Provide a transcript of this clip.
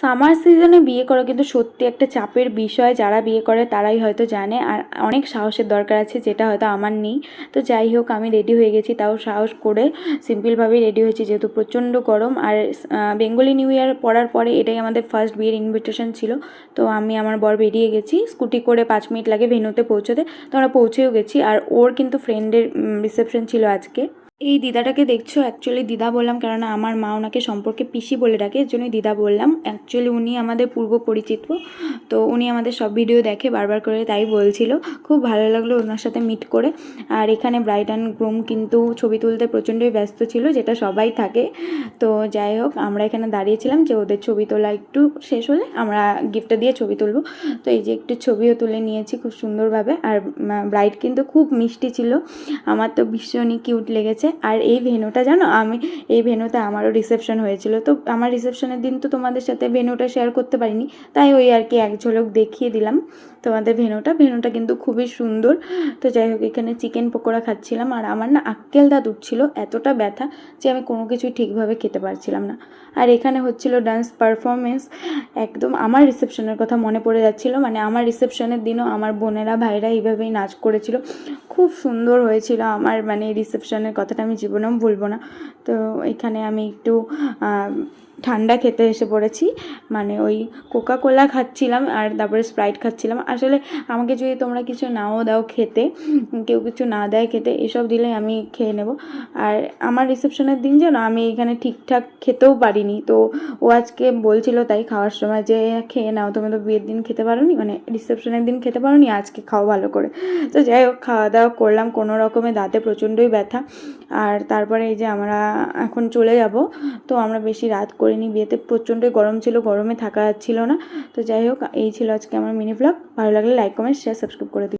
Summer সিজনে বিয়ে করা, কিন্তু সত্যি একটা চাপের বিষয়, যারা বিয়ে করে তারাই হয়তো জানে। আর অনেক সাহসের দরকার আছে, যেটা হয়তো আমার নেই। তো যাই হোক, আমি রেডি হয়ে গেছি, তাও সাহস করে সিম্পলভাবেই রেডি হয়েছি, যেহেতু প্রচণ্ড গরম। আর বেঙ্গলি নিউ ইয়ার পড়ার পরে এটাই আমাদের ফার্স্ট বিয়ের ইনভিটেশন ছিল। তো আমি আমার বর বেরিয়ে গেছি স্কুটি করে পাঁচ মিনিট লাগে ভেনুতে পৌঁছতে। তো আমরা পৌঁছেও গেছি। আর ওর কিন্তু ফ্রেন্ডের রিসেপশন ছিল আজকে। এই দিদাটাকে দেখছ? অ্যাকচুয়ালি দিদা বললাম, কেননা আমার মা ওনাকে সম্পর্কে পিসি বলে ডাকে, এর জন্যই দিদা বললাম। অ্যাকচুয়ালি উনি আমাদের পূর্ব পরিচিত, তো উনি আমাদের সব ভিডিও দেখে বারবার করে তাই বলছিল। খুব ভালো লাগল ওনার সাথে মিট করে। আর এখানে ব্রাইড অ্যান্ড গ্রুম কিন্তু ছবি তুলতে প্রচণ্ডই ব্যস্ত ছিল, যেটা সবাই থাকে। তো যাই হোক, আমরা এখানে দাঁড়িয়েছিলাম যে ওদের ছবি তোলা একটু শেষ হলে আমরা গিফটটা দিয়ে ছবি তুলবো। তো এই যে একটু ছবিও তুলে নিয়েছি খুব সুন্দরভাবে। আর ব্রাইড কিন্তু খুব মিষ্টি ছিল। আমার তো ভীষণই কিউট লেগেছে। আর এই ভেনুটা জানো, আমি এই ভেনুতে আমারও রিসেপশন হয়েছিল। তো আমার রিসেপশনের দিন তো তোমাদের সাথে ভেনুটা শেয়ার করতে পারিনি, তাই ওই আর কি এক ঝলক দেখিয়ে দিলাম। তোমাদের ভেনুটা। ভেনুটা কিন্তু খুবই সুন্দর। তো যাই হোক এখানে চিকেন পকোড়া খাচ্ছিলাম। আর আমার না আক্কেল দাঁত উঠছিল এতটা ব্যথা যে আমি কোনো কিছুই ঠিকভাবে খেতে পারছিলাম না। আর এখানে হচ্ছিল ডান্স পারফরমেন্স একদম আমার রিসেপশনের কথা মনে পড়ে যাচ্ছিল। মানে আমার রিসেপশনের দিনও আমার বোনেরা, ভাইরা এইভাবেই নাচ করেছিল। খুব সুন্দর হয়েছিল আমার মানে রিসেপশনের কথাটা আমি জীবনেও ভুলবো না। তো এখানে আমি একটু ঠান্ডা খেতে এসে পড়েছি। মানে ওই কোকা কোলা খাচ্ছিলাম আর তারপরে স্প্রাইট খাচ্ছিলাম। আসলে আমাকে যদি তোমরা কিছু নাও দাও খেতে, কেউ কিছু না দেয় খেতে, এসব দিলে আমি খেয়ে নেব। আর আমার রিসেপশনের দিন যেন আমি এখানে ঠিকঠাক খেতেও পারিনি। তো ও আজকে বলছিল তাই খাওয়ার সময় যে খেয়ে নাও, তুমি তো বিয়ের দিন খেতে পারোনি? মানে রিসেপশনের দিন খেতে পারোনি, আজকে খাও ভালো করে। তো যাই হোক খাওয়া দাওয়া করলাম। কোনো রকমে দাঁতে প্রচণ্ডই ব্যথা। আর তারপরে এই যে আমরা এখন চলে যাব। তো আমরা বেশি রাত করিনি, বিয়েতে প্রচণ্ড গরম ছিল, গরমে থাকা ছিল না। তো যাই হোক, এই ছিল আজকে আমার মিনি ব্লগ ভালো লাগলে লাইক কমেন্ট শেয়ার সাবস্ক্রাইব করে দিই